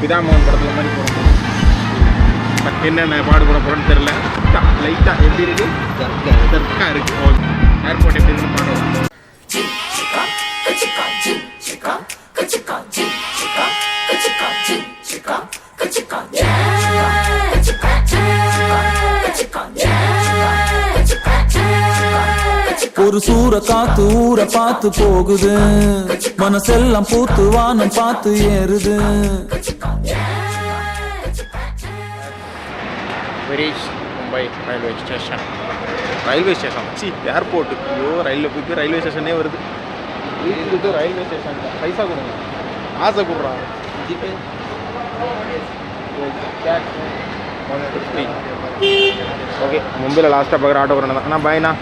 பிதாமகன் படத்தில் மாதிரி போகிறோம் என்னென்ன பாடுபட போகிறோன்னு தெரில லைட்டாக எப்படி இருக்கு? தர்க்கா இருக்கு. ஓகே ஏர்போர்ட் எப்படி இருக்குன்னு பாடுவோம் ஒரு சூற காத்து ஊற பார்த்து போகுது. மனசெல்லாம் பூத்து வானம் பார்த்து ஏறுது. Mumbai railway station railway station C airport ஐயோ ரயிலில் போயிட்டு ரயில்வே ஸ்டேஷனே வருது. வீட்டுக்கு ரயில்வே ஸ்டேஷன் பைசா கொடுங்க. ஆசை கொடுறாங்க ஜிபே ஓகே மும்பையில் லாஸ்ட்டாக பார்க்குற ஆட்டோ வரணும் அண்ணா பாய்ண்ணா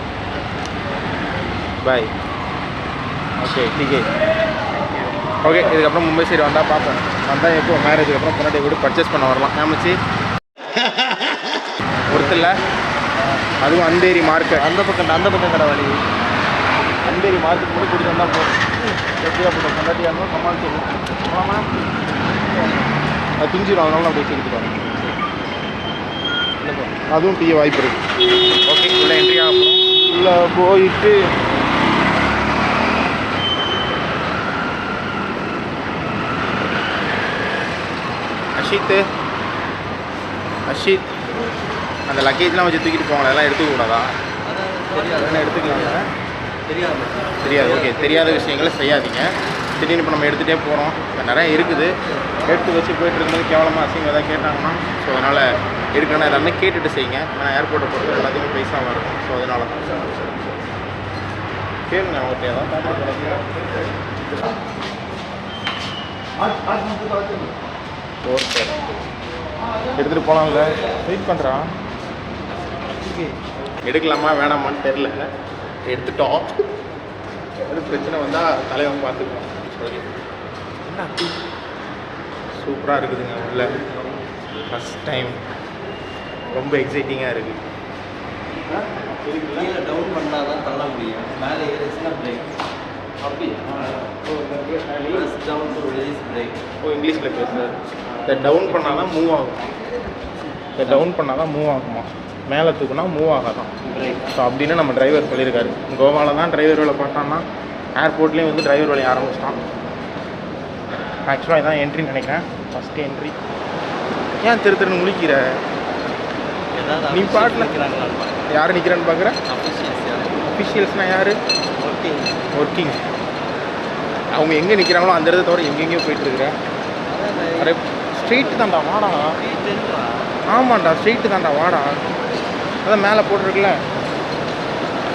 பாய் ஓகே டிகே ஓகே இதுக்கப்புறம் மும்பை சைடு வந்தால் பார்ப்போம். வந்தால் எப்போ மேரேஜுக்கு அப்புறம் பொன்னாடி கூட பர்ச்சேஸ் பண்ண வரலாம். ஏமாச்சி ஒருத்தல அதுவும் அந்தேரி மார்க்கெட் அந்த பக்கம் அந்த பக்கம் கடை வழி. அந்தேரி மார்க்கெட் கூட கூட்டிட்டு வந்தால் போதும். எப்படியா போட்டோம் கொண்டாட்டி இருந்தால் சமாளிச்சு போகலாமா அது துஞ்சிடும் அதனால நான் போய் எடுத்துட்டு அதுவும் டீ வாய்ப்பு இருக்கு. ஓகே உள்ள என்ட்ரி ஆகும் உள்ள போயிட்டு அஷித்து அஷித் அந்த லக்கேஜ்லாம் வச்சு தூக்கிட்டு போவாங்க அதெல்லாம் எடுத்துக்க கூடாதா அதெல்லாம் எடுத்துக்கலாங்க தெரியாது ஓகே தெரியாத விஷயங்களை செய்யாதீங்க திடீர்னு இப்போ நம்ம எடுத்துகிட்டே போகிறோம் இப்போ நிறைய இருக்குது எடுத்து வச்சு போயிட்டு இருக்கும்போது கேவலமாக அசிங்கம் எதாவது கேட்டாங்கன்னா ஸோ அதனால் எடுக்கணும் எல்லாமே கேட்டுட்டு செய்யுங்க ஏன்னா ஏர்போர்ட்டை பொறுத்த எல்லாத்தையுமே பைசாவாக இருக்கும் ஸோ அதனால தான் கேளுங்க அவங்கள்ட்ட ஏதாவது ஓகே. எடுத்துகிட்டு போகலாம்ல வெயிட் பண்ணுறான் எடுக்கலாமா வேணாமான்னு தெரில எடுத்துட்டோம். எது பிரச்சனை வந்தால் தலைவன் பார்த்துக்குவோம் ஓகே என்ன சூப்பராக இருக்குதுங்க உள்ள. ஃபஸ்ட் டைம் ரொம்ப எக்ஸைட்டிங்காக இருக்குது கீழே டவுன் பண்ணால் தான் தள்ள முடியும். மேலே ஏறிச்சுன்னா பிரேக் அப்படி ப்ளஸ் டவுன் ரிலீஸ் பிரேக் ஓ இங்கிலீஷில் பேசுகிறார் இதை டவுன் பண்ணால் தான் மூவ் ஆகும். இதை டவுன் பண்ணால் தான் மூவ் ஆகுமா? மேலே தூக்குனா மூவ் ஆகாதான். ஸோ அப்படின்னு நம்ம டிரைவர் சொல்லியிருக்காரு. கோவாவில் தான் டிரைவர் வேலை பார்த்தான்னா ஏர்போர்ட்லேயும் வந்து டிரைவர் வேலையை ஆரம்பிச்சிட்டான். ஆக்சுவலாக இதான் என்ட்ரின்னு நினைக்கிறேன். ஃபஸ்ட்டு என்ட்ரி ஏன் திரு திருன்னு முழிக்கிற? நீ பாட்டுல- யார் நிற்கிறேன்னு பார்க்குற அஃபிஷியல்ஸ்னால் யார்? ஓகே ஒர்க்கிங் அவங்க எங்கே நிற்கிறாங்களோ அந்த இடத்த தவிர எங்கெங்கேயோ போயிட்டுருக்குற அரே ஸ்ட்ரீட்டு தான்டா வாடா. ஆமாண்டா ஸ்ட்ரீட்டு தான்டா வாடா. அதான் மேலே போட்டிருக்குல்ல?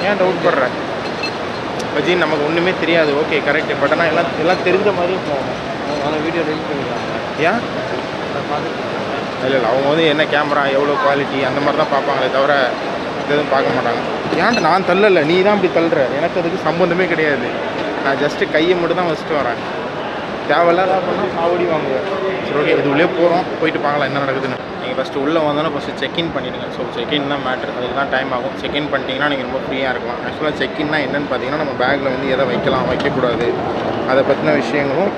ஏன் டவுட் படுற? பஜி நமக்கு ஒன்றுமே தெரியாது. ஓகே கரெக்டு பட் ஆனால் எல்லாம் எல்லாம் தெரிஞ்ச மாதிரியும் போகணும் அவங்க வீடியோ ரெடி பண்ணிருக்காங்க ஏன்? இல்லை இல்லை. அவங்க வந்து என்ன கேமரா எவ்வளோ குவாலிட்டி அந்த மாதிரி தான் பார்ப்பாங்களே தவிர எதுவும் பார்க்க மாட்டாங்க. ஏன்ட்டு நான் தள்ளலை? நீ தான் இப்படி தள்ளுற? எனக்கு அதுக்கு சம்மந்தமே கிடையாது. நான் ஜஸ்ட்டு கையை மட்டும் தான் வச்சுட்டு வரேன். தேவையில்லாத பண்ணால் சாவடி வாங்குவேன் சரி ஓகே இது உள்ளே போகிறோம் போயிட்டு பார்க்கலாம் என்ன நடக்குதுன்னு. நீங்கள் ஃபஸ்ட்டு உள்ளே வந்தோன்னா ஃபஸ்ட்டு செக்இன் பண்ணிவிடுங்க ஸோ செக்இன் தான் மேட்ரு அதுக்கு தான் டைம் ஆகும் செக்இன் பண்ணிட்டீங்கன்னா நீங்கள் ரொம்ப ஃப்ரீயாக இருக்கலாம். ஆக்சுவலாக செக்இன்னா என்னென்னு பார்த்தீங்கன்னா நம்ம பேக்கில் வந்து எதை வைக்கலாம் வைக்கக்கூடாது. அதை பற்றின விஷயங்களும்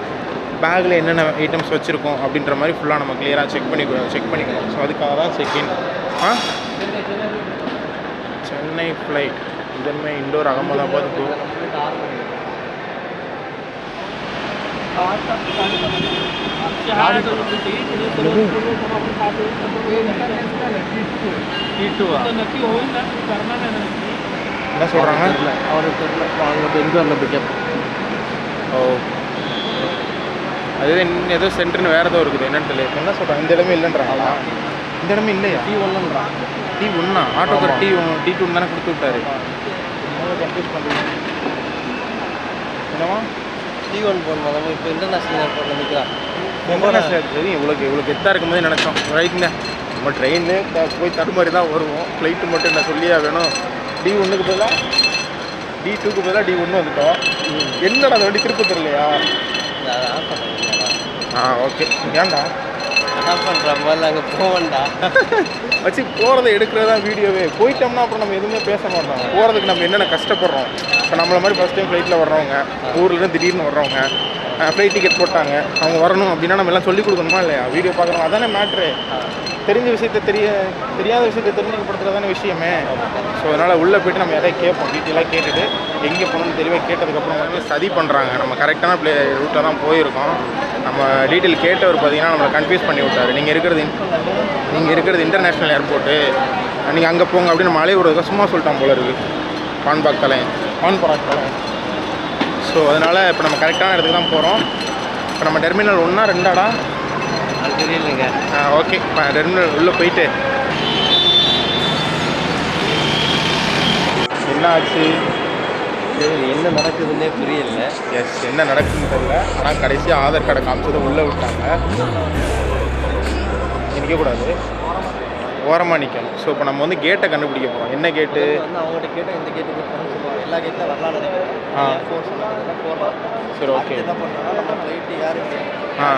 பேக்கில் என்னென்ன ஐட்டம்ஸ் வச்சுருக்கோம் அப்படின்ற மாதிரி ஃபுல்லாக நம்ம கிளியராக செக் பண்ணி செக் பண்ணிக்கணும் ஸோ அதுக்காக தான் செக்இன் ஆ? சென்னை ஃப்ளைட் இதன்மே இண்டோர் அகமதாபாத் கோ என்ன சொல்கிறாங்க அவங்க பெங்களூரில் பிக்கப் ஓ அது ஏதோ சென்டர்னு வேறு ஏதோ இருக்குது என்னன்னு தெரியல. என்ன சொல்கிறாங்க இந்த இடமே இல்லைன்றாங்களா? இந்த இடமே இல்லையா? டீ ஒன்றுன்றான் டி ஒன்றா ஆட்டோக்கார். டி டி டூ தானே கொடுத்து விட்டாரு. கன்ஃபியூஸ் பண்ணுறீங்க என்னவா? டீ ஒன் போகணும் நம்ம இப்போ இன்டர்நேஷ்னல் ஏர்போர்ட்டில் நிற்கிறான் இன்டர்நேஷனல் தெரியும். இவ்வளோக்கு இவ்வளோ கெத்தாக இருக்கும்போது நினச்சோம். ரைட்டுங்க நம்ம ட்ரெயின்னு போய் தடுமாறி தான் வருவோம். ஃப்ளைட்டு மட்டும் என்ன சொல்லியா வேணும் டி ஒன்றுக்கு பதிலாக டி டூக்கு பதிலாக டி ஒன்று வந்துட்டோம். என்னடா அந்த வண்டி திருப்பத்தூர் இல்லையா ஆ ஓகே ஏன்டா? என்ன பண்ணுற மாதிரி அங்கே போவேண்டா வச்சு போகிறத எடுக்கிறதா வீடியோவே. போயிட்டோம்னா அப்புறம் நம்ம எதுவுமே பேச மாட்டோம். போகிறதுக்கு நம்ம என்னென்ன கஷ்டப்படுறோம்? இப்போ நம்மள மாதிரி ஃபஸ்ட் டைம் ஃப்ளைட்டில் வர்றவங்க ஊர்லேருந்து திடீர்னு வர்றவங்க ஃப்ளைட் டிக்கெட் போட்டாங்க. அவங்க வரணும் அப்படின்னா நம்ம எல்லாம் சொல்லி கொடுக்கணுமா இல்லையா? வீடியோ பார்க்குறோம் அதானே மேட்ரு தெரிஞ்ச விஷயத்த தெரிய தெரியாத விஷயத்த தெரிஞ்சுக்கப்படுத்துறது தானே விஷயமே. ஸோ அதனால் உள்ளே போயிட்டு நம்ம எதாவது கேட்போம். டீட்டெயிலாக கேட்டுட்டு எங்கே போகணும்னு தெளிவாக கேட்டதுக்கப்புறம் வந்து சதி பண்ணுறாங்க நம்ம கரெக்டான ப்ளே ரூட்டில் தான் போயிருக்கோம். நம்ம டீட்டெயில் கேட்டவர் பார்த்தீங்கன்னா நம்மளை கன்ஃபியூஸ் பண்ணி விட்டாரு. நீங்கள் இருக்கிறது நீங்கள் இருக்கிறது இன்டர்நேஷ்னல் ஏர்போர்ட்டு நீங்கள் அங்கே போங்க அப்படின்னு நம்ம அலைய விடுறதுக்கு சும்மா சொல்லிட்டான் போல இருக்குது பான்பாக் தலையன் பான்பராக் தலையன் ஸோ அதனால் இப்போ நம்ம கரெக்டான இடத்துக்கு தான் போகிறோம் இப்போ நம்ம டெர்மினல் ஒன்றா ரெண்டாடா? அது தெரியலைங்க. ஆ ஓகே இப்போ டெர்மினல் உள்ளே போயிட்டு. என்ன ஆச்சு என்ன நடக்குதுன்னே புரியல. எஸ் என்ன நடக்குதுன்னு தெரியல. ஆனால் கடைசியாக ஆதார் கார்டை காமிச்சதை உள்ளே விட்டாங்க. நிற்கக்கூடாது ஓரமாக நிற்கணும் ஸோ இப்போ நம்ம வந்து கேட்டை கண்டுபிடிக்க போகிறோம் என்ன கேட்டு அவங்ககிட்ட கேட்டால் இந்த கேட்டுக்கு போகணும்னு சொல்லுவாங்க. எல்லா கேட்டில் நினைக்கிறேன் ஆ. சரி ஓகே ஆ.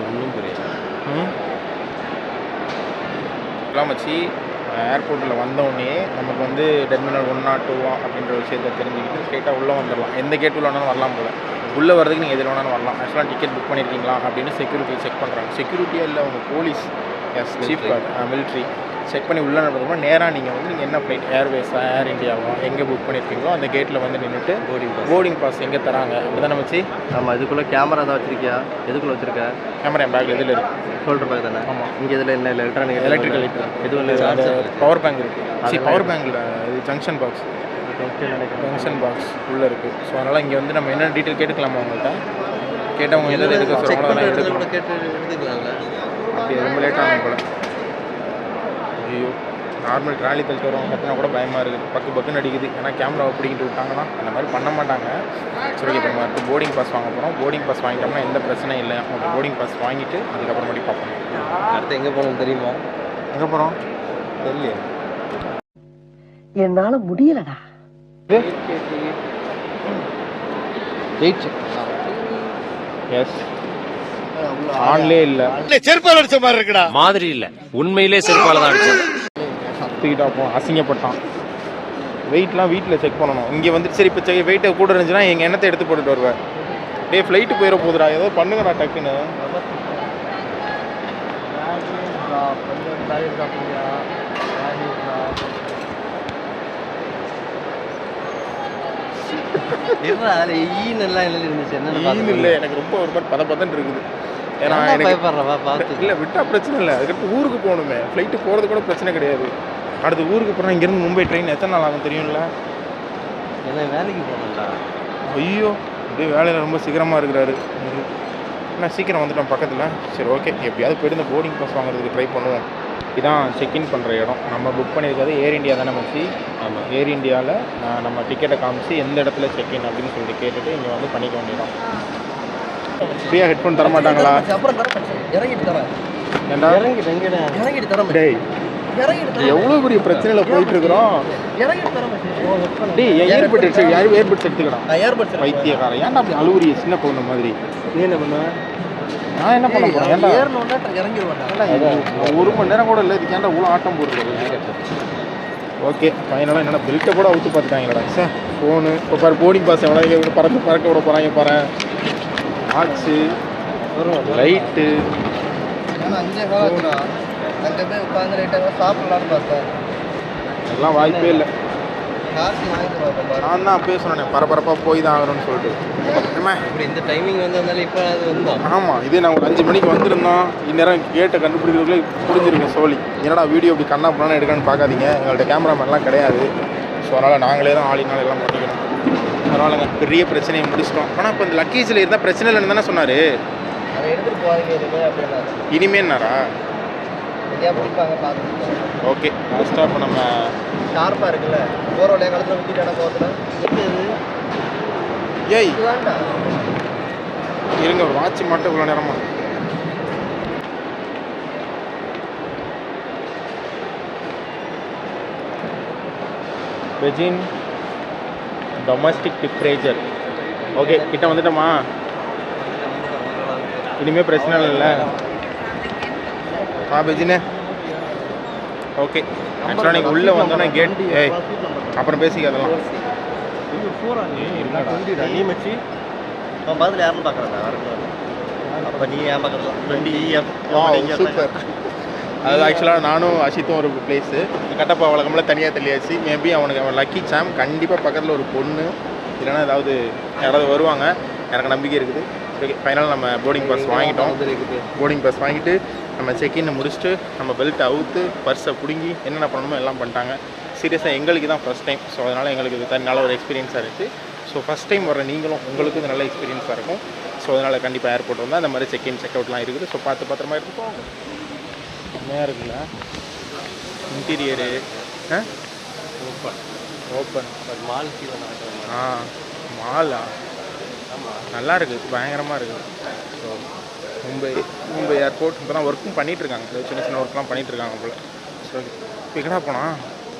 ஒன்றும் புரியல. ம். எல்லாம் வச்சு ஏர்போர்ட்டில் வந்தோடனே நமக்கு வந்து டெர்மினல் ஒன் நாட் டூ அப்படின்ற விஷயத்தை தெரிஞ்சுக்கிட்டு ஸ்ட்ரெயிட்டாக உள்ளே வந்துடலாம். எந்த கேட் உள்ள வேணாலும் வரலாம் போல். உள்ளே வரதுக்கு நீங்கள் எதில் வேணாலும் வரலாம். ஆக்சுவலாக டிக்கெட் புக் பண்ணியிருக்கீங்களா அப்படின்னு செக்யூரிட்டி செக் பண்ணுறாங்க செக்யூரிட்டியாக இல்லை அவங்க police S chief guard military check பண்ணி உள்ளே நடந்ததுக்கப்புறம் நேராக நீங்கள் வந்து நீங்கள் என்ன ஃப்ளைட் ஏர்வேஸா ஏர் இந்தியாவா எங்கே புக் பண்ணியிருக்கீங்களோ அந்த கேட்டில் வந்து நின்றுட்டு போர்டிங் பாஸ் போர்டிங் பாஸ் எங்கே தராங்க? அப்படி தானே வச்சு ஆமாம் இதுக்குள்ளே கேமரா தான் வச்சிருக்கியா? எதுக்குள்ளே வச்சிருக்க? கேமரா என் பேக்கில் இதில் இருக்குது ஷோல்டர் பேக் தானே? ஆமாம். இங்கே இதில் என்ன இல்லை எலக்ட்ரானிக் எலக்ட்ரிக்கல் எதுவும் இல்லை பவர் பேங்க் இருக்குது சரி பவர் பேங்க்கில் இது ஜங்ஷன் பாக்ஸ் ஜங்ஷன் பாக்ஸ் உள்ளே இருக்குது ஸோ அதனால் இங்கே வந்து நம்ம என்ன டீட்டெயில் கேட்டுக்கலாமா அவங்கள்ட்ட கேட்டவங்க எதாவது எடுக்க எடுத்துக்கலாம் எடுத்துக்கலாம்ல அப்படி ரொம்ப லேட் ஆகும் போல. ஐயோ நார்மல் ட்ராலி தள்ளிட்டு வரவங்க கட்டினா கூட பயமாக இருக்குது. பக்கு பக்குன்னு அடிக்குது. ஏன்னா கேமராவை பிடிக்கிட்டு விட்டாங்கன்னா அந்த மாதிரி பண்ண மாட்டாங்க. சரி இப்போ நம்ம அடுத்து போர்டிங் பாஸ் வாங்க போகிறோம் போர்டிங் பாஸ் வாங்கிட்டோம்னா எந்த பிரச்சனையும் இல்லை. அவங்க போர்டிங் பாஸ் வாங்கிட்டு அதுக்கப்புறமேட்டி பார்ப்போம். அடுத்து எங்கே போகணும்னு தெரியுமா? எங்கே போகிறோம் தெரியல என்னால முடியலடா. எஸ் ஆன்லேயே இல்லை. மாதிரி இல்ல. உண்மையிலே செருப்பால தான் அடிச்சது தூக்கிட்டா அசிங்கப்பட்டான். வெயிட்லாம் வீட்டில் செக் பண்ணணும். இங்கே வந்து சரி இப்போ செக் வெயிட்டை கூட இருந்துச்சுன்னா எங்கள் எண்ணத்தை எடுத்து போட்டுட்டு வருவேன். டேய் ஃப்ளைட்டு போயிட போகுதுடா ஏதோ பண்ணுங்கடா டக்குன்னு. இருடா அதில் ஈன்னு எல்லாம் எழுதி இருந்துச்சு. என்னன்னு ஈன் இல்லை எனக்கு ரொம்ப ஒரு மாதிரி பத பதன்னு இருக்குது. ஏன்னா பயப்படுறவா பார்த்து இல்லை விட்டா பிரச்சனை இல்லை. அதுக்கடுத்து ஊருக்கு போகணுமே. ஃப்ளைட்டு போகிறது கூட பிரச்சனை கிடையாது. அடுத்து ஊருக்கு போகிறோம் இங்கேருந்து மும்பை ட்ரெயின் எத்தனை நாள் ஆகும் தெரியும்ல? என்ன வேலைக்கு போகணும்டா. ஐயோ அப்படியே வேலையில் ரொம்ப சீக்கிரமாக இருக்கிறாரு. நான் சீக்கிரம் வந்துட்டோம் பக்கத்தில். சரி ஓகே எப்படியாவது போயிட்டு இந்த போர்டிங் பாஸ் வாங்குறதுக்கு ட்ரை பண்ணுவோம். இதான் செக்இன் பண்ணுற இடம். நம்ம புக் பண்ணியிருக்கிறது ஏர் இந்தியா தானே மச்சி ஆமாம் ஏர் இந்தியாவில் நம்ம டிக்கெட்டை காமிச்சு எந்த இடத்துல செக்இன் அப்படின்னு சொல்லிட்டு கேட்டுட்டு இங்கே வந்து பண்ணிக்க வேண்டியதான் ஃப்ரீயாக ஹெட்ஃபோன் தர மாட்டாங்களா? அப்புறம் இறங்கிட்டு தரேன் ஏண்டா? இறங்கிட்டு எங்கடா? இறங்கிட்டு தரேன் டேய் எவ்வளோ பெரிய பிரச்சனையில் போயிட்டு இருக்கிறோம் டேய் ஏர்பட் எடுத்து யாரும் ஏர்பட்ஸ் எடுத்துக்கலாம் நான் ஏர்பட்ஸ் வைத்தியக்காரன் ஏன்டா அப்படி அழுவுறிய சின்ன பொண்ணு மாதிரி? நீ என்ன பண்ணுவ நான் என்ன பண்ண போறேன்? ஏறணும்னா இறங்கிடுவாண்டா ஏன்டா, ஒரு மணி நேரம் கூட இல்லை இதுக்கு ஏன்டா இவ்வளோ ஆட்டம் போடுறது? ஓகே ஃபைனலாக என்னென்ன பெல்ட்டை கூட அவுத்து பார்த்துட்டாங்கடா சார் ஃபோனு இப்போ பாரு போர்டிங் பாஸ் எவ்வளோ விட பறக்க பறக்க விட போகிறாங்க பாரு. ஆச்சு லைட்டு அஞ்சே போய் உட்காந்து லைட்டாக சாப்பிடலான்னு பார்த்தேன். எல்லாம் வாய்ப்பே இல்லை. நான் தான் அப்பயே சொன்னேன் பரபரப்பாக போய் தான் ஆகணும்னு சொல்லிட்டு. இப்படி இந்த டைமிங் வந்ததுனால இப்போ அது வந்தோம் ஆமாம் இதே நான் ஒரு அஞ்சு மணிக்கு வந்திருந்தோம் இந்நேரம் கேட்டை கண்டுபிடிக்கிறதுக்குள்ளே புரிஞ்சிருக்கேன் சோழி. என்னடா வீடியோ இப்படி கண்ணா பண்ணா எடுக்கணும்னு பார்க்காதீங்க. எங்கள்கிட்ட கேமராமேன்லாம் கிடையாது. ஸோ அதனால் நாங்களே தான் ஆளினால் எல்லாம் பண்ணிக்கணும். பரவாயில்லைங்க பெரிய பிரச்சனையை முடிச்சிட்டோம். ஆனால் இப்போ இந்த லக்கேஜில் இருந்தால் பிரச்சனை இல்லைன்னு தானே சொன்னார். இனிமேன்னாரா ஓகே லாஸ்ட்டாக இப்போ நம்ம ஷார்ப்பாக இருக்குல்ல? போகிற வழியா காலத்தில் விட்டுட்டான இது ஏய். இதுதான்டா இருங்க ஒரு வாட்ச் மட்டும் இவ்வளோ நேரமா பெஜின் டொமஸ்டிக் டிப்ரேஜர் ஓகே கிட்ட வந்துட்டோமா? இனிமேல் பிரச்சனை இல்லைல்ல. ஆ பெஜினே. ஓகே ஆக்சுவலாக நீங்கள் உள்ளே வந்தோன்னே கேட் ஏய் அப்புறம் பேசிக்க அதெல்லாம் நீ மச்சி அவன் பதில் யாருன்னு பார்க்குறேன் அப்போ நீ ஏன் பார்க்குறது சூப்பர் அது ஆக்சுவலாக நானும் அசித்தும் ஒரு பிளேஸு கட்டப்பா வழக்கம்ல தனியாக தள்ளியாச்சு மேபி அவனுக்கு அவன் லக்கி சாம் கண்டிப்பாக பக்கத்தில் ஒரு பொண்ணு இல்லைன்னா ஏதாவது யாராவது வருவாங்க எனக்கு நம்பிக்கை இருக்குது ஓகே ஃபைனல் நம்ம போர்டிங் பாஸ் வாங்கிட்டோம் போர்டிங் பாஸ் வாங்கிட்டு நம்ம செக்இன் முடிச்சுட்டு நம்ம பெல்ட் அவுத்து பர்ஸை பிடுங்கி என்னென்ன பண்ணணுமோ எல்லாம் பண்ணிட்டாங்க. சீரியஸாக எங்களுக்கு தான் ஃபஸ்ட் டைம் ஸோ அதனால் எங்களுக்கு இது நல்ல ஒரு எக்ஸ்பீரியன்ஸாக இருக்குது ஸோ ஃபஸ்ட் டைம் வர நீங்களும் உங்களுக்கு இது நல்ல எக்ஸ்பீரியன்ஸாக இருக்கும். ஸோ அதனால் கண்டிப்பாக ஏர்போர்ட் வந்தால் அந்த மாதிரி செக்இன் செக் அவுட்லாம் இருக்குது. ஸோ பார்த்து பத்திரமா இருக்கும் செம்மையாக இருக்குல்ல? இன்டீரியரு ஓப்பன் ஓப்பன் மால் ஆ. மாலா நல்லா இருக்குது பயங்கரமாக இருக்குது ஸோ மும்பை மும்பை ஏர்போர்ட் இப்போ தான் ஒர்க்கும் பண்ணிகிட்ருக்காங்க சின்ன சின்ன ஒர்க்லாம் பண்ணிகிட்ருக்காங்க போல். ஸோ இப்போ எங்கடா போனான்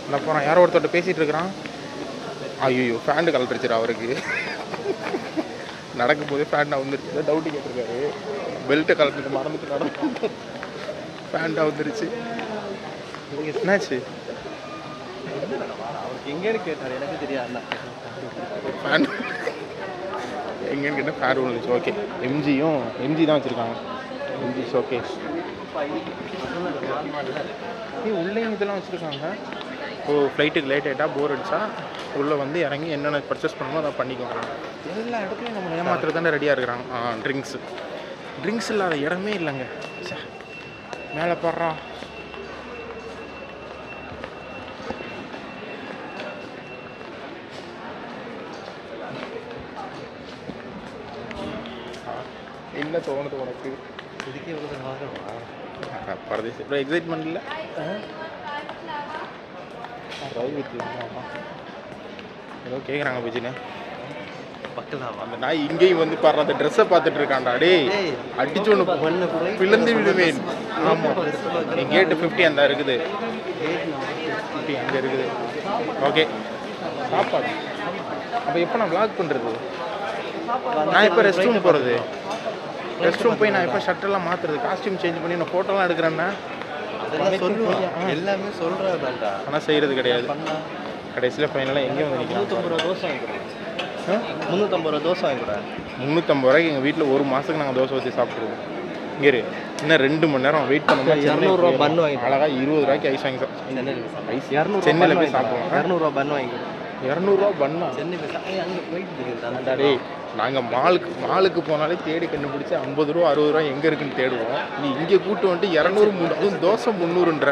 இல்லை போகிறான் யாரோ ஒருத்தர்கிட்ட பேசிகிட்டு இருக்கிறான். ஐயோ ஃபேண்டு கலட்டுருச்சுரா அவருக்கு. நடக்கும் போதே ஃபேண்ட் வந்துருச்சு. டவுட்டு கேட்டிருக்காரு. பெல்ட்டை கலட்டுட்டு மறந்துட்டு நடந்து ஃபேண்ட் வந்துருச்சு. என்னாச்சு? அவருக்கு எங்கேன்னு கேட்டார். எனக்கு தெரியாது. ஃபேன் எங்கன்னு கேட்டால் ஃபேர் விழுந்துச்சு ஓகே எம்ஜியும் எம்ஜி தான் வச்சுருக்காங்க. எம்ஜி ஷோகேஸ் ஏய் உள்ளேயும் இதெல்லாம் வச்சுருக்காங்க. ஓ ஃப்ளைட்டுக்கு லேட் ஆகிட்டா போர் அடிச்சா உள்ளே வந்து இறங்கி என்னென்ன பர்ச்சேஸ் பண்ணணுமோ அதை பண்ணிக்கோங்க எல்லா இடத்துலையும் நம்ம ஏமாத்துறது தானே ரெடியாக இருக்கிறாங்க. ஆ ட்ரிங்க்ஸு ட்ரிங்க்ஸ் இல்லாத இடமே இல்லைங்க. மேலே போடுறா. என்ன தோணுது உனக்கு இதுக்கே இவ்வளோ பரதேசி இப்போ எக்ஸைட்மெண்ட் இல்லை ரவி வித் ஏதோ கேட்குறாங்க பிஜினு பக்கலாவா அந்த நாய் இங்கேயும் வந்து பாரு அந்த ட்ரெஸ்ஸை பார்த்துட்டு இருக்கான்டா டேய் டேய், அடிச்சு ஒன்று பிளந்து விடுவேன் ஆமாம் என் கேட்டு ஃபிஃப்டி அந்த இருக்குது ஃபிஃப்டி அங்கே இருக்குது ஓகே சாப்பாடு அப்போ எப்போ நான் vlog பண்ணுறது நான் இப்போ ரெஸ்ட் ரூம் போகிறது ரெஸ்ட் ரூம் போய் நான் எப்போ ஷர்ட்டெல்லாம் மாற்றுறது காஸ்டியூம் சேஞ்ச் பண்ணி நான் ஃபோட்டோலாம் எடுக்கிறேன்னா சொல்லுவான் எல்லாமே சொல்கிறாருடா ஆனால் செய்கிறது கிடையாது. கடைசியில் ஃபைனலாக எங்கேயும் வந்து முந்நூற்றம்பது ரூபா தோசை வாங்கிக்கிறேன். முந்நூற்றம்பது ரூபா தோசை வாங்கிக்கிறேன். முந்நூற்றம்பது ரூபாய்க்கு எங்கள் வீட்டில் ஒரு மாதத்துக்கு நாங்கள் தோசை ஊற்றி சாப்பிட்ருவோம் இங்கே. இன்னும் ரெண்டு மணி நேரம் வெயிட் பண்ணோம்னா இரநூறுவா பன்னு வாங்கி அழகாக இருபது ரூபாய்க்கு ஐஸ் வாங்கி சாப்பிட்டு ஐஸ் இரநூறுவா சென்னையில் போய் சாப்பிடுவோம். இரநூறுவா பன்னு வாங்கிக்கிறேன். இரநூறுவா பண்ணா சென்னை போய் அங்கே போயிட்டு நாங்கள் மாலுக்கு மாலுக்கு போனாலே தேடி கண்டுபிடிச்சி ஐம்பது ரூபா அறுபது ரூபா எங்கே இருக்குன்னு தேடுவோம். நீ இங்கே கூட்டு வந்துட்டு இரநூறு மூணு அதுவும் தோசை முந்நூறுன்ற.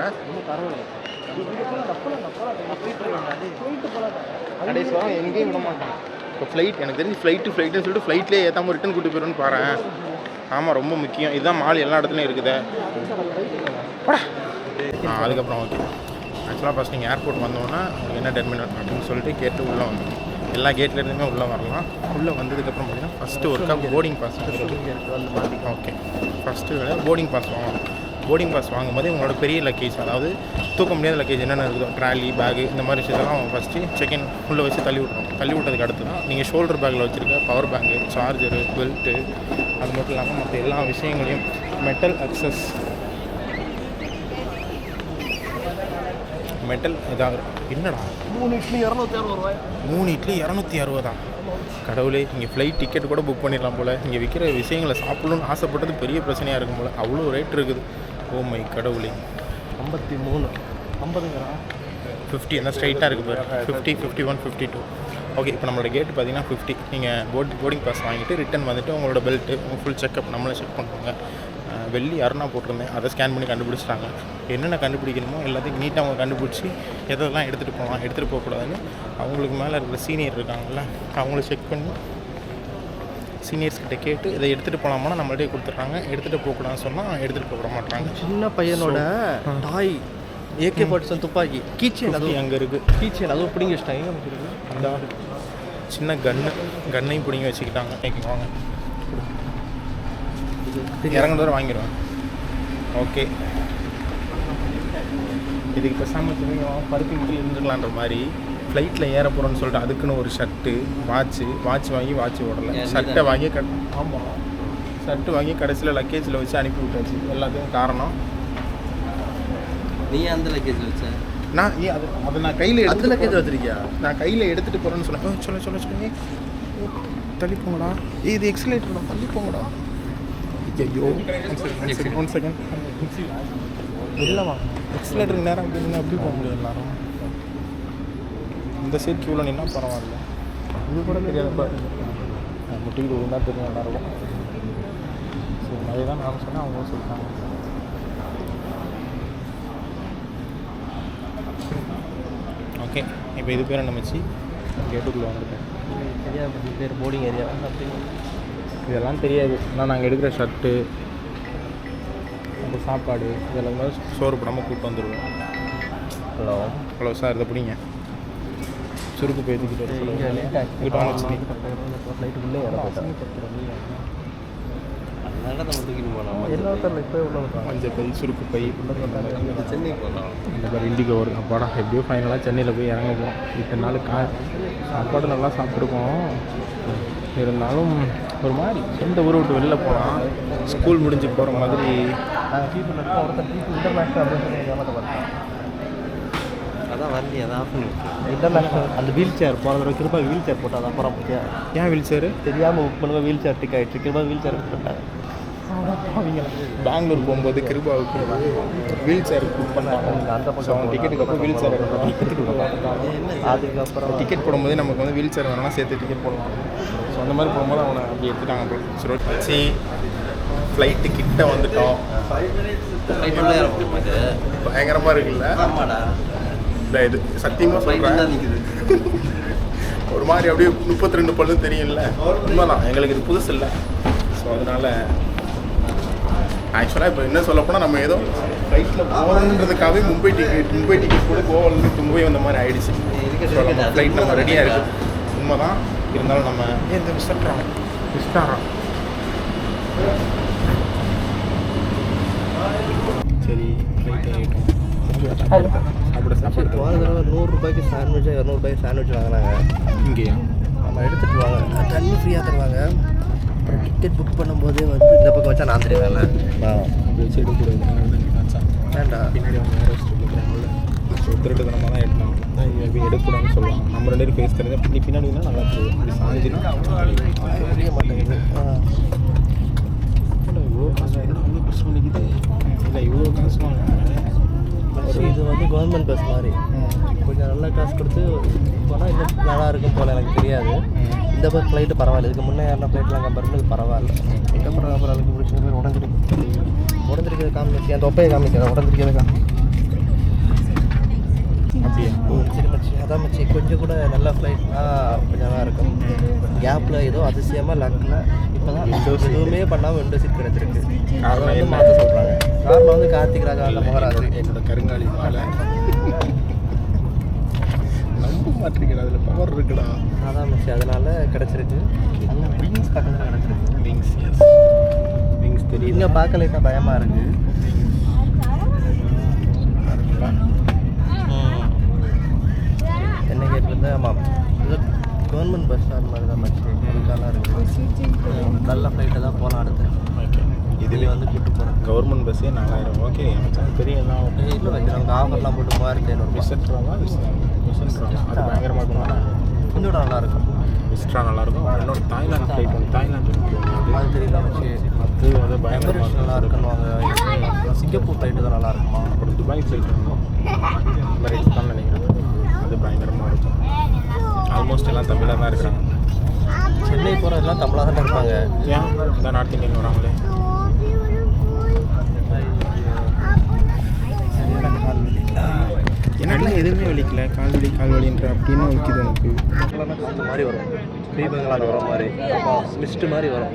கடைசி எங்கேயும் விட மாட்டான் இப்போ ஃப்ளைட் எனக்கு தெரிஞ்சு ஃப்ளைட்டு ஃப்ளைட்டுன்னு சொல்லிட்டு ஃப்ளைட்லேயே ஏற்றாமல் ரிட்டன் கூட்டு போயிருன்னு பாரு ஆமாம் ரொம்ப முக்கியம். இதுதான் மால் எல்லா இடத்துலையும் இருக்குதே. ஆ அதுக்கப்புறம் ஓகே ஆக்சுவலாக ஃபஸ்ட் நீங்கள் ஏர்போர்ட் வந்தோன்னா என்ன என்ன மினிட் அப்படின்னு சொல்லிட்டு கேட்டு உள்ளே வந்தோம் எல்லா கேட்ல இருந்துமே உள்ளே வரலாம். உள்ளே வந்ததுக்கப்புறம் பார்த்தீங்கன்னா ஃபஸ்ட்டு ஒர்க்காக போர்டிங் பாஸ் ஓகே ஃபஸ்ட்டு வேலை போர்டிங் பாஸ் வாங்கணும். போர்டிங் பாஸ் வாங்கும்போது உங்களோட பெரிய லக்கேஜ் அதாவது தூக்க முடியாத லக்கேஜ் என்னென்ன இருக்குதோ ட்ராலி பேகு இந்த மாதிரி விஷயத்தெல்லாம் ஃபஸ்ட்டு செக்இன் உள்ளே வச்சு தள்ளி விட்றோம் தள்ளி விட்டதுக்கு அடுத்து தான் நீங்கள் ஷோல்டர் பேக்கில் வச்சுருக்க பவர் பேங்கு சார்ஜரு பெல்ட்டு அது மட்டும் இல்லாமல் மற்ற எல்லா விஷயங்களையும் மெட்டல் அக்சஸ் மெட்டல் இதாக. என்னடா? மூணு இட்லி இரநூத்தி அறுபது ரூபாய். மூணு இட்லி இரநூத்தி அறுபதா கடவுளே இங்கே ஃப்ளைட் டிக்கெட் கூட புக் பண்ணிடலாம் போல். இங்கே விற்கிற விஷயங்களை சாப்பிடணும்னு ஆசைப்பட்டது பெரிய பிரச்சனையாக இருக்கும் போல். அவ்வளோ ரேட் இருக்குது. ஓ மை கடவுளே. ஐம்பத்தி மூணு. ஐம்பதுங்கிறா? ஃபிஃப்டி அந்த ஸ்ட்ரைட்டாக இருக்குது பாரு. Fifty fifty one fifty two okay இப்போ நம்மளோட கேட் பார்த்தீங்கன்னா ஃபிஃப்டி நீங்கள் போர்ட் போர்டிங் பாஸ் வாங்கிட்டு ரிட்டன் வந்துட்டு உங்களோட பெல்ட்டு உங்கள் ஃபுல் செக்அப் நம்மளே செக் பண்ணுவாங்க வெள்ளி அருணா போட்டிருந்தேன். அதை ஸ்கேன் பண்ணி கண்டுபிடிச்சிட்டாங்க. என்னென்ன கண்டுபிடிக்கணுமோ எல்லாத்தையும் நீட்டாக அவங்க கண்டுபிடிச்சி எதெல்லாம் எடுத்துகிட்டு போகலாம் எடுத்துகிட்டு போகக்கூடாதுன்னு அவங்களுக்கு மேலே இருக்கிற சீனியர் இருக்காங்கல்ல அவங்கள செக் பண்ணி சீனியர்ஸ் கிட்ட கேட்டு இதை எடுத்துகிட்டு போகலாமான்னா நம்மள்டே கொடுத்துட்றாங்க. எடுத்துகிட்டு போகக்கூடாதுன்னு சொன்னால் எடுத்துகிட்டு போக மாட்டாங்க. சின்ன பையனோட டாய் ஏகே பாட்சன் துப்பாக்கி. கீச்சேன் அதுவும். அங்கே இருக்குது கீச்சேன் அதுவும் பிடிங்க வச்சிட்டாங்க? அந்த சின்ன கன்னு கன்னையும் பிடிங்கி வச்சுக்கிட்டாங்க. வாங்க இறங்க தூரம் வாங்கிடுவேன். ஓகே இதுக்கு பேசாமல் தெரியும் பருத்தி முடியல இருந்துக்கலான்ற மாதிரி ஃப்ளைட்டில் ஏற போகிறோன்னு சொல்லிட்டு அதுக்குன்னு ஒரு ஷர்ட்டு வாட்ச்சு வாட்ச் வாங்கி வாட்ச் ஓடலை. ஏன் ஷர்ட்டை வாங்கி கட் ஆமாம் ஷர்ட்டு வாங்கி கடைசியில் லக்கேஜில் வச்சு அனுப்பி விட்டாச்சு. எல்லாத்துக்கும் காரணம். நீ அந்த லக்கேஜ் வச்ச? நான் ஏ அது அதை நான் கையில் எடுத்து லக்கேஜ் வச்சிருக்கியா? நான் கையில் எடுத்துகிட்டு போகிறேன்னு சொன்னேன். "ஏய், சொல்ல சொல்ல சொல்ல. தள்ளி போங்கடா. இது எக்ஸலேட்டர்டா தள்ளி போங்கடா. ஐயோ ஒன் செகண்ட் இல்லைவா எக்ஸலேட்டருக்கு நேரம் அப்படி நின்று அப்படி போக முடியும் எல்லாரும். இந்த சைட் கியூவில் நின்னா பரவாயில்ல. இது கூட தெரியாதப்பா முட்டிக்கிட்டு விழுந்தா தெரியும் எல்லாருக்கும். ஸோ அதே தான் நான் சொன்னேன் அவங்க சொல்லிட்டாங்க. ஓகே இப்போ இது பேர் என்ன மச்சி? கேட்டுக்குள்ளே வந்துட்டேன் தெரியாது பேர் போர்டிங் ஏரியா சம்திங் இதெல்லாம் தெரியாது. ஆனால் நாங்கள் எடுக்கிற ஷர்ட்டு அந்த சாப்பாடு இதெல்லாம் சோறு போடாமல் கூப்பிட்டு வந்துடுவோம் ஹலோ. ஹலோ சார் இதை பிடிங்க. சுருக்கு போய் மஞ்சள் பை சுருக்கு பை சென்னை இந்த மாதிரி இண்டிகோ ஒரு அப்பாடா எப்படியோ ஃபைனலாக சென்னையில் போய் இறங்க போகிறோம் இத்தனை நாள் கா சாப்பாடு நல்லா சாப்பிட்ருக்கோம் இருந்தாலும் ஒரு மாதிரி சொந்த ஊரை விட்டு வெளில போனால் ஸ்கூல் முடிஞ்சு போகிற மாதிரி. அதான் வரலையே அதான் ஆஃப் இன்டர்நேஷ்னல் அந்த வீல் சேர் போன தடவை கிருபா வீல் சேர் போட்டால் அதான் அப்புறம் பார்த்தியா ஏன் வீல் சேரு தெரியாமல் புக் பண்ணுவோம் வீல் சேர் டிக் ஆகிடுச்சு கிருபா வீல் சேர் போட்டாங்க பெங்களூர் போகும்போது கிருபாவுக்கு வீல் சேர் புக் பண்ணாங்க. அந்த டிக்கெட்டுக்கு அப்புறம் வீல் சேர் அதுக்கப்புறம் டிக்கெட் போடும்போது நமக்கு வந்து வீல் சேர் வேணாலும் சேர்த்து டிக்கெட் போடலாம் ஸோ அந்த மாதிரி போகும்போது அவனை அப்படி எடுத்துட்டாங்க bro. சரி ஓகே வச்சு ஃப்ளைட்டு கிட்ட வந்துட்டோம். பயங்கரமாக இருக்குல்ல? இந்த இது சத்தியமாக சொல்கிறேன் ஒரு மாதிரி அப்படியே முப்பத்தி ரெண்டு பல்லு தெரியும்ல? உண்மைதான். எங்களுக்கு இது புதுசு இல்லை. ஸோ அதனால ஆக்சுவலாக இப்போ என்ன சொல்ல போனால் நம்ம ஏதோ ஃப்ளைட்டில் போகணுன்றதுக்காகவே மும்பை டிக்கெட் மும்பை டிக்கெட் கூட கோவாலேருந்து மும்பை வந்த மாதிரி ஆயிடுச்சு. ஸோ நம்ம ஃப்ளைட் நம்ம ரெடியாக இருக்குது உண்மைதான். இருந்தாலும் நம்ம ஏன் இந்த விசிட்டாரா விசிட்டாரா சரி சாப்பிட சாப்பிட. போன தடவை நூறுரூபாய்க்கு சாண்ட்விச் இரநூறுபாய்க்கு சாண்ட்விச் வாங்கினாங்க. இங்கேயா? நம்ம எடுத்துகிட்டு வாங்க. தண்ணி ஃப்ரீயாக தருவாங்க. அப்புறம் டிக்கெட் புக் பண்ணும்போதே வந்து இந்த பக்கம் வச்சா நான் எடுக்கக்கூடாது வேண்டாம் பின்னாடி அவங்க வேறு திருட்டுத்தனமாக தான் மேபி எடுக்கக்கூடாதுன்னு சொல்லுவாங்க நம்ம ரெண்டு பேரும் ஃபேஸ் தெரிஞ்சு பின்னாடி நல்லா தெரியும் இப்படி சாஞ்சினா மாட்டேங்குது. இவ்வளோ காசு பண்ணிக்குது இல்லை? இவ்வளோ காசு பஸ் இது வந்து கவர்மெண்ட் பஸ் மாதிரி. கொஞ்சம் நல்ல காசு கொடுத்து போனால் இன்னும் நல்லா இருக்கும் போல எனக்கு தெரியாது. இந்த பஸ் ஃப்ளைட்டு பரவாயில்ல. இதுக்கு முன்னே யாருன்னா ஃப்ளைட்லாம் கம்பேர் பண்ணி பரவாயில்ல. இதுக்கப்புறம் அப்புறம் அதுக்கு பிடிச்ச பேர் உடஞ்சிருக்கு. உடஞ்சிருக்கிறது காமிச்சு அந்த தொப்பையை காமிக்கிறேன். உடஞ்சிருக்கிறது காமி அப்படியா? சரி மச்சி. அதான் மச்சி. கொஞ்சம் கூட நல்ல ஃப்ளைட்னா கொஞ்சம் நல்லா இருக்கும். கேப்பில் ஏதோ அதிசயமாக லக்கில் இப்போ தான் எதுவுமே பண்ணாமல் விண்டோ சீட் கிடச்சிருக்கு. அதை வந்து? மாற்ற சொல்கிறாங்க காரணம் வந்து கார்த்திக் ராஜா அந்த மகராஜ். என்னோட கருங்காலி மாட்டேங்கிறா அதில் பவர் இருக்குடா. அதான் மச்சி அதனால கிடச்சிருக்கு. அங்கே விங்ஸ் பக்கத்தில் கிடச்சிருக்கு. விங்ஸ் எஸ் விங்ஸ் தெரியுது. இங்கே பார்க்கலைன்னா பயமாக இருக்குது என்ன கேட்டிருந்தேன் ஆமாம் இது கவர்மெண்ட் பஸ் ஸ்டாண்ட் மாதிரி தான் மச்சி. நல்லா இருக்குது நல்ல ஃப்ளைட்டை தான் போகலாம் அடுத்து. ஓகே இதுலேயே வந்து கூப்பிட்டு போகிறேன் கவர்மெண்ட் பஸ்ஸே நாலாயிரம். ஓகே எனக்கு தெரியும். தான் இல்லை வச்சு நமக்கு ஆஃபர்லாம் போட்டு மூவாயிரத்தி ஐநூறுபா. விசிட்ராவா அது பயங்கரமாக இருக்கும். கொஞ்சம் கூட நல்லா இருக்கும் விசிட்ரா நல்லாயிருக்கும் இன்னொரு தாய்லாந்து ஃப்ளைட் ஒன்று தாய்லாந்து அது தெரியல அது வந்து பயங்கரமாக நல்லா இருக்குன்னுவாங்க அப்புறம் சிங்கப்பூர் ஃப்ளைட்டு தான் நல்லா இருக்குமா அப்புறம் துபாய் ஃப்ளைட் இருக்கும் எமிரேட்ஸ் தான் நினைக்கிறேன். அது பயங்கரமாக இருக்கும். ஆல்மோஸ்ட் எல்லாம் தமிழாக தான் இருக்கிறாங்க. சென்னை போகிற எல்லாம் தமிழாக தான் இருப்பாங்க. ஏன்? இந்த நார்த் இந்தியன் வராங்களே சரியான கால் வலி எனக்குலாம் எதுவுமே வலிக்கல. கால் வலி கால் வலின்ற அப்படின்னு வைக்குது எனக்கு. காற்று மாதிரி வரும் தீபங்களால் வர மாதிரி. அப்புறம் மிஸ்ட் மாதிரி வரும்.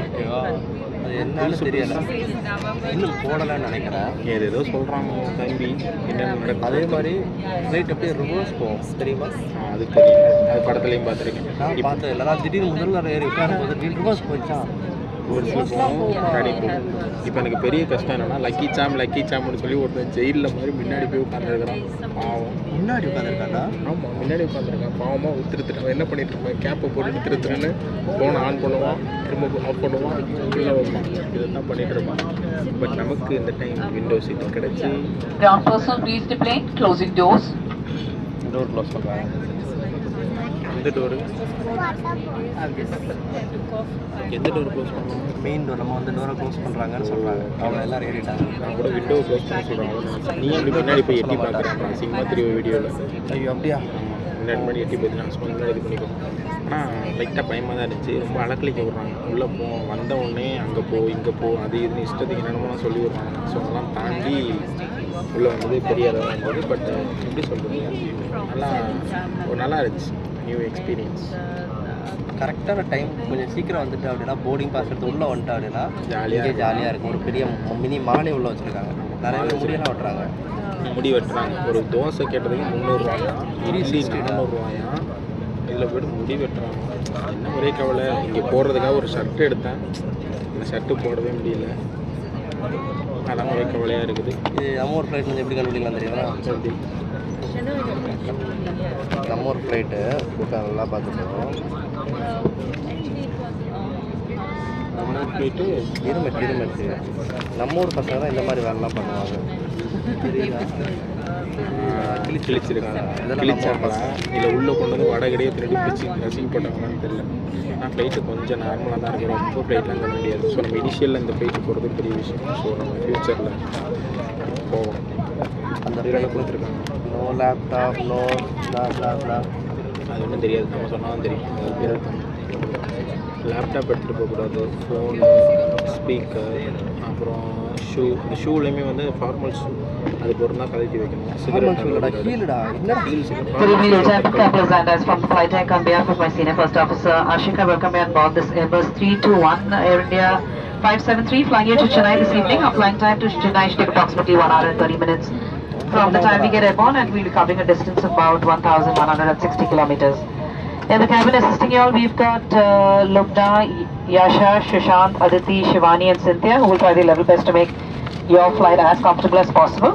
ஓகேவா? அது என்னன்னு தெரியல. இன்னும் போடலைன்னு நினைக்கிறேன். ஏது ஏதோ சொல்கிறாங்க தம்பி. நடக்குது. அதே மாதிரி ஃப்ளைட் அப்படியே ரிவர்ஸ் போகும். தெரியுமா? அது தெரியும் அது படத்துலையும் பார்த்துருக்கேன். நான் பார்த்தது இல்லை நான் திடீர்னு முதல்ல ஏறி உட்காரும் போது ரிவர்ஸ் போயிடுச்சா? முன்னாடி போகணும் இப்போ எனக்கு பெரிய கஷ்டம் என்னன்னா லக்கி சாம் லக்கி சாம்னு சொல்லி ஒருத்தன் ஜெயிலில் மாதிரி முன்னாடி போய் உட்காந்துருக்கிறான் பாவம். முன்னாடி உட்காந்துருக்காண்டா ஆமாம் முன்னாடி உட்காந்துருக்கான் பாவமாக திருத்துட்டு அவன் என்ன பண்ணிட்டு இருப்பான்? கேப்பை போட்டுட்டு திருத்துறேன்னு ஃபோனை ஆன் பண்ணுவான். திரும்ப ஆஃப் பண்ணுவான். உள்ளே வைப்பான் இதெல்லாம் பண்ணிட்டு இருப்பான். பட் நமக்கு இந்த டைம் விண்டோ சீட் கிடச்சி. டோர் க்ளோஸ் பண்ணுறாங்க எந்த டோரு? எந்த டோர் க்ளோஸ் பண்ணுவோம்? மெயின் டோர் நம்ம வந்து டோரை க்ளோஸ் பண்ணுறாங்கன்னு சொல்கிறாங்க அவங்க எல்லாரும் ஏறிட்டாங்க. நான் கூட விண்டோ க்ளோஸ் பண்ண சொல்கிறாங்க நீ அப்படி முன்னாடி போய் எட்டி பார்க்குறேன் சினிமா தெரியும் வீடியோவில் ஐயோ அப்படியா? முன்னாடி மாதிரி எட்டி பார்த்து நான் சொன்ன முன்னாடி இது பண்ணிக்கோ ஆனால் லைட்டாக பயமாக தான் இருந்துச்சு. ரொம்ப அலக்கழிக்க விட்றாங்க. உள்ளே போ வந்த உடனே அங்கே போ இங்கே போ அது இதுன்னு இஷ்டத்துக்கு என்னென்னமோ சொல்லி விட்றாங்க. ஸோ அதெல்லாம் தாண்டி உள்ளே வந்தது பெரிய அளவு இருந்தது. பட் எப்படி சொல்கிறது நல்லா ஒரு நல்லா இருந்துச்சு. நியூ எக்ஸ்பீரியன்ஸ் கரெக்டான டைம் கொஞ்சம் சீக்கிரம் வந்துட்டு அப்படின்னா போர்டிங் பாஸ் எடுத்து உள்ளே வந்துட்டு அப்படின்னா ஜாலியாக ஜாலியாக இருக்கும். ஒரு பெரிய மினி மாலை உள்ள வச்சுருக்காங்க. நிறைய பேர் முடியெல்லாம் ஓட்டுறாங்க முடி வெட்டுறாங்க. ஒரு தோசை கேட்டதுக்கு முந்நூறுரூவாயா இட்லி நானூறுரூவாயா இதில் போய்ட்டு முடி வெட்டுறாங்க. என்ன ஒரே கவலை. இங்கே போடுறதுக்காக ஒரு ஷர்ட் எடுத்தேன். இந்த ஷர்ட்டு போடவே முடியல. அதான் ஒரே கவலையாக இருக்குது. இது ஃப்ளைட் வந்து எப்படி கண்டுபிடிக்கலாம் தெரியுமா? எப்படி நம்ம ஒரு ஃப்ளைட்டு கூட்டம் நல்லா பார்த்துக்கணும் போயிட்டு இருமெட் இருமெட் நம்ம ஊர் பசங்க தான் இந்த மாதிரி வேலைலாம் பண்ணுவாங்க. கிழிச்சு கிழிச்சிருக்காங்க. கிழிச்சாங்களா? இல்லை உள்ளே கொண்டு வந்து வடை கிடையாது திருடி பிடிச்சி நசுக்கி போட்டாங்களான்னு தெரியல. ஆனால் ஃப்ளைட்டு கொஞ்சம் நார்மலாக தான் இருக்குது ரொம்ப ஃப்ளைட்லாம் தர முடியாது ஸோ நம்ம இனிஷியலில் இந்த ஃப்ளைட்டு போகிறது பெரிய விஷயம். ஸோ நம்ம ஃப்யூச்சரில் போவோம். அந்த இதில் கொடுத்துருக்காங்க. நோ லேப்டாப் நோ அது ஒன்றும் தெரியாது நம்ம சொன்னால் தான் தெரியும் லேப்டாப் எடுத்துகிட்டு போகக்கூடாது ஃபோனு ஸ்பீக்கர் அப்புறம் ஷூ இந்த ஷூலேயுமே வந்து ஃபார்மல் ஷூ அது பொருள் தான் கழட்டி வைக்கணும் சிகரெட் ஹீலுடா என்னடா Good evening, ladies and gentlemen. Xanders from the flight deck on behalf of my senior first officer Ashika. Welcome you on board this Airbus 321 Air India 573 flying here to Chennai this evening. Our flying time to Chennai should take approximately 1 hour and 30 minutes from the time we get airborne and we'll be covering a distance of about 1,160 kilometers. In the cabin assisting you all, we've got uh, Lubna, Yasha, Shishant, Aditi, Shivani and Cynthia who will try their level best to make your flight as comfortable as possible.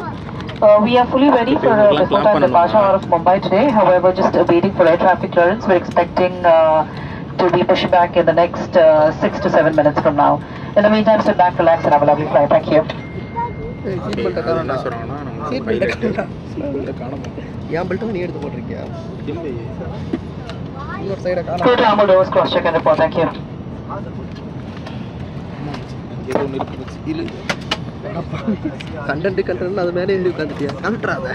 Uh, we are fully ready for uh, before time departure out of Mumbai today. However, just uh, waiting for air traffic clearance. We're expecting uh, to be pushing back in the next uh, six to seven minutes from now. In the meantime, sit back, relax, and have a lovely flight. Thank you. என் belt நீ எடுத்து போட்டிருக்கியா? இல்லை. இன்னொரு சைடை காணோம். Content content அது மேலே ஏறி உட்காந்துட்டியா கமிட்றாத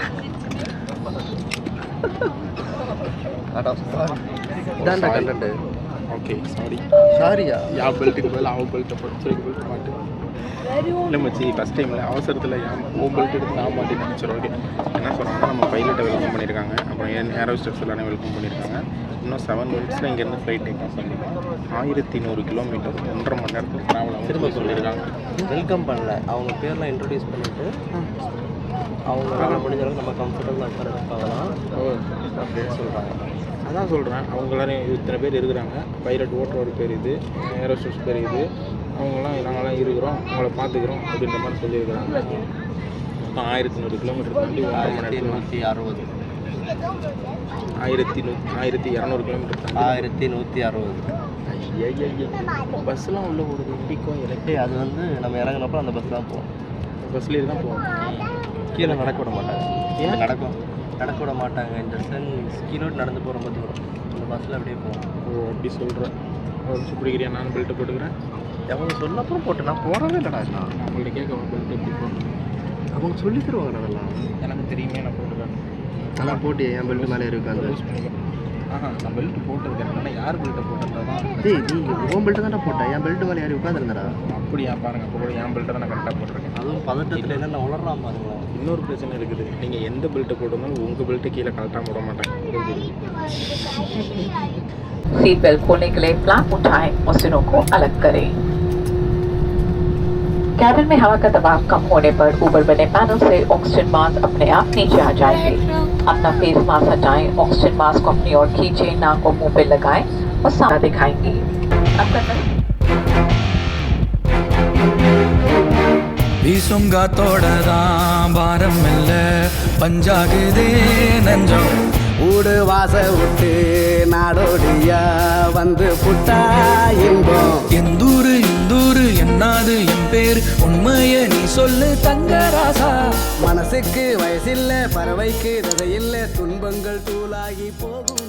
இதான்டா கண்டென்ட் ஓகே சாரி சாரியா யா பெல்ட்டுக்கு பதில் அவ பெல்ட்டை போட்டு பெல்ட் மாட்டு. இல்லை மச்சி ஃபஸ்ட் டைமில் அவசரத்தில் ஓ பெல்ட் எடுத்து நான் மாட்டேன்னு நினச்சிடும் ஓகே என்ன சொல்கிறாங்கன்னா நம்ம பைலட்டை வெல்கம் பண்ணியிருக்காங்க. அப்புறம் ஏன் ஏர் ஹோஸ்டர்ஸ் எல்லாமே வெல்கம் பண்ணியிருக்காங்க. இன்னும் செவன் மினிட்ஸில் இங்கேருந்து ஃப்ளைட் டேக் ஆஃப் பண்ணிருக்காங்க ஆயிரத்தி நூறு கிலோமீட்டர் ஒன்றரை மணி நேரத்தில் ட்ராவல் ஆகும் திரும்ப சொல்லியிருக்காங்க. வெல்கம் பண்ணல. அவங்க பேர்லாம் இன்ட்ரடியூஸ் பண்ணிட்டு அவங்க முடிஞ்ச அளவுக்கு நம்ம கம்ஃபர்டபுளாக ஓ அப்படின்னு சொல்கிறாங்க அதான் சொல்கிறேன் அவங்க எல்லாரும் இத்தனை பேர் இருக்கிறாங்க. பைலட் ஓட்டுறவர் பேர் இது ஏரோஸ்டர்ஸ் பேர் இது. அவங்களாம் நாங்களாம் இருக்கிறோம் உங்களை பார்த்துக்குறோம் அப்படின்ற மாதிரி சொல்லியிருக்கிறாங்க. மொத்தம் ஆயிரத்தி நூறு கிலோமீட்டர் தாண்டி ஒன்றரை மணி ஆயிரத்தி நேரத்தில் நூற்றி அறுபது. ஆயிரத்தி நூ ஆயிரத்தி இரநூறு கிலோமீட்டர் தாண்டி ஆயிரத்தி நூற்றி அறுபது. பஸ்ஸெலாம் உள்ள போடுது இண்டிக்கோ எனக்கு. அது வந்து நம்ம இறங்குனப்போ அந்த பஸ் தான் போவோம் பஸ்லேயே தான் போவோம். கீழே நடக்க விட மாட்டாங்க. ஏன்? நடக்கும் நடக்க விட மாட்டாங்க. இந்த சென்ஸ் கீழே நடந்து போகிற மாதிரி வரும். இந்த பஸ்ஸில் அப்படியே போவோம் ஓ அப்படி சொல்கிறேன் ஒரு பிடிக்கிறியா? நான் பெல்ட்டை போட்டுக்கிறேன். அவங்க சொன்னப்புறம் போட்டு நான் போகிறவே இல்லைடா நான் நான் உங்கள்கிட்ட கேட்க ஒரு பெல்ட் எப்படி போடணும் அவங்க சொல்லி தருவாங்க அதெல்லாம் எனக்கு தெரியுமே நான் போட்டுக்கிறேன் அதான் போட்டு என் பெல்ட் மேலே இருக்காது யூஸ் பண்ணிக்கிறேன் ஆஹா நான் பெல்ட் போட்டிருக்கேன் ஆனால் யார் பெல்ட்டை போட்டிருந்தா தான் டேய் நீ உன் பெல்ட்டு தானே போட்டேன் என் பெல்ட் மேலே யாரும் உட்காந்துருந்தடா அப்படியா பாருங்க அப்போ கூட என் பெல்ட்டை தான் நான் கரெக்டாக போட்டிருக்கேன் அதுவும் பதட்டத்தில் என்ன உளறான் பாருங்களேன் இன்னொரு பிரச்சனை இருக்குது நீங்கள் எந்த பெல்ட்டை போட்டிருந்தாலும் உங்கள் பெல்ட்டு கீழே கரெக்டாக போட மாட்டேன் सीट बेल्ट खोलने के लिए फ्लैप उठाएं और सिरों को अलग करें कैबिन में हवा का दबाव कम होने पर ऊपर बने पैनल से ऑक्सीजन मास्क अपने आप नीचे आ जाएँगे। अपना फेस मास्क हटाएँ ऑक्सीजन मास्क को अपनी ओर खींचे, नाक को मुँह पे लगाएँ और सारा दिखाएँगे। பாரம் இல்லை பஞ்சாகுதே நஞ்சம் ஊடு வாச விட்டு நாடோடியா வந்து புட்டா இன்பம் எந்தூரு இந்தூரு என்னாது என் பேர்? உண்மைய நீ சொல்லு தங்கராசா. மனசுக்கு வயசில்ல பறவைக்கு ததையில்ல துன்பங்கள் தூளாகி போகும்